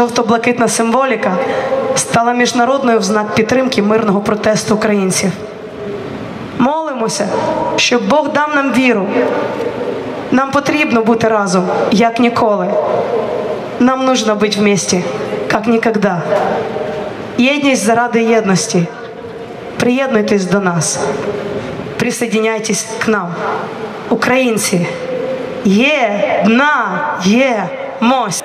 Жовто-блакитна символіка стала міжнародною в знак підтримки мирного протесту українців. Молимося, щоб Бог дав нам віру. Нам потрібно бути разом, як ніколи. Нам нужно бути в місті, як ніколи. Єдність заради єдності. Приєднуйтесь до нас. Присоединяйтесь к нам. Українці. Єдна, ємось.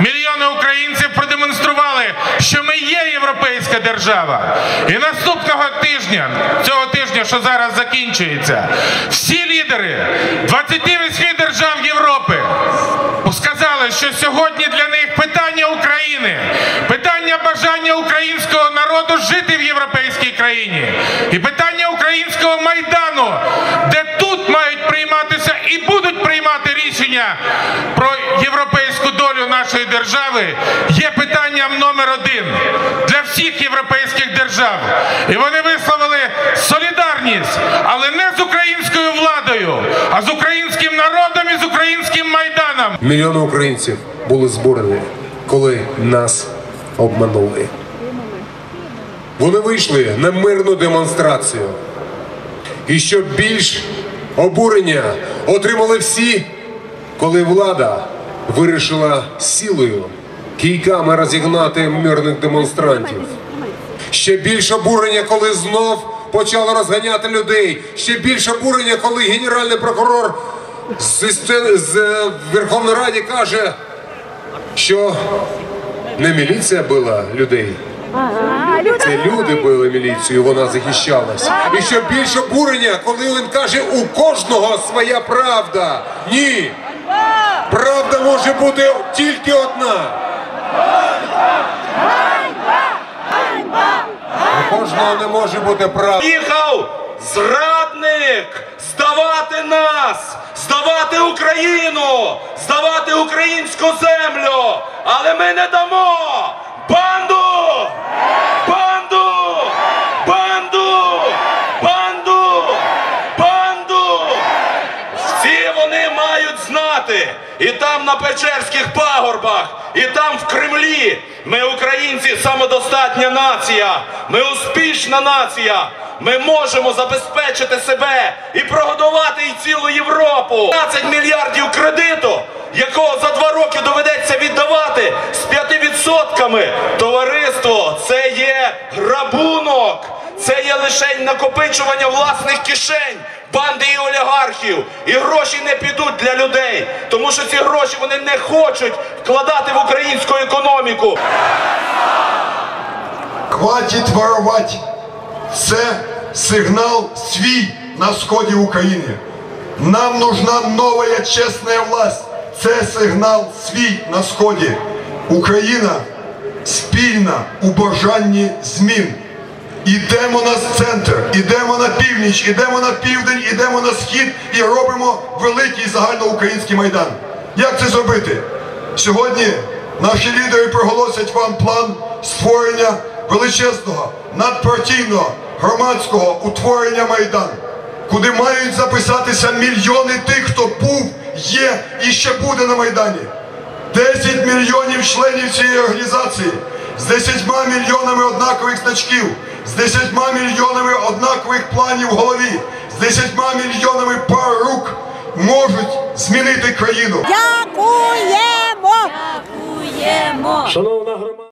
Мільйони українців продемонстрували, що ми є європейська держава. І наступного тижня, цього тижня, що зараз закінчується, всі лідери 28 держав Європи сказали, що сьогодні для них питання України, питання бажання українського народу жити в європейській країні, і питання українського майдану, де тут мають прийматися і будуть приймати рішення про європейську нашої держави, є питанням номер один для всіх європейських держав. І вони висловили солідарність, але не з українською владою, а з українським народом і з українським майданом. Мільйони українців були зборені, коли нас обманули. Вони вийшли на мирну демонстрацію. І що більш обурення отримали всі, коли влада вирішила силою кійками розігнати мирних демонстрантів. Ще більше обурення, коли знов почали розганяти людей. Ще більше обурення, коли генеральний прокурор з, з е, Верховної Ради каже, що не міліція била людей. Це люди били міліцію, вона захищалась. І ще більше обурення, коли він каже, у кожного своя правда. Ні. Правда може бути тільки одна. Кожного не може бути правда. Їхав зрадник здавати нас, здавати Україну, здавати українську землю. Але ми не дамо! Банду! Банду! Банду! Банду! Всі вони мають знати, і там на Печерських пагорбах, і там в Кремлі. Ми, українці, самодостатня нація. Ми успішна нація. Ми можемо забезпечити себе і прогодувати і цілу Європу. 15 мільярдів кредиту, якого за два роки доведеться віддавати з 5%. Товариство, це є грабунок. Це є лише накопичування власних кишень, банди і олігархів. І гроші не підуть для людей, що ці гроші вони не хочуть вкладати в українську економіку. Хватить воровать. Це сигнал свій на сході України. Нам нужна нова чесна власть. Це сигнал свій на сході. Україна спільна у бажанні змін. Ідемо на центр, ідемо на північ, ідемо на південь, ідемо на схід і робимо великий загальноукраїнський майдан. Як це зробити? Сьогодні наші лідери проголосять вам план створення величезного, надпартійного, громадського утворення Майдан, куди мають записатися мільйони тих, хто був, є і ще буде на Майдані. 10 мільйонів членів цієї організації з 10 мільйонами однакових значків, з 10 мільйонами однакових планів в голові, з 10 мільйонами пар рук можуть змінити країну. Дякуємо! Дякуємо! Шановна громада.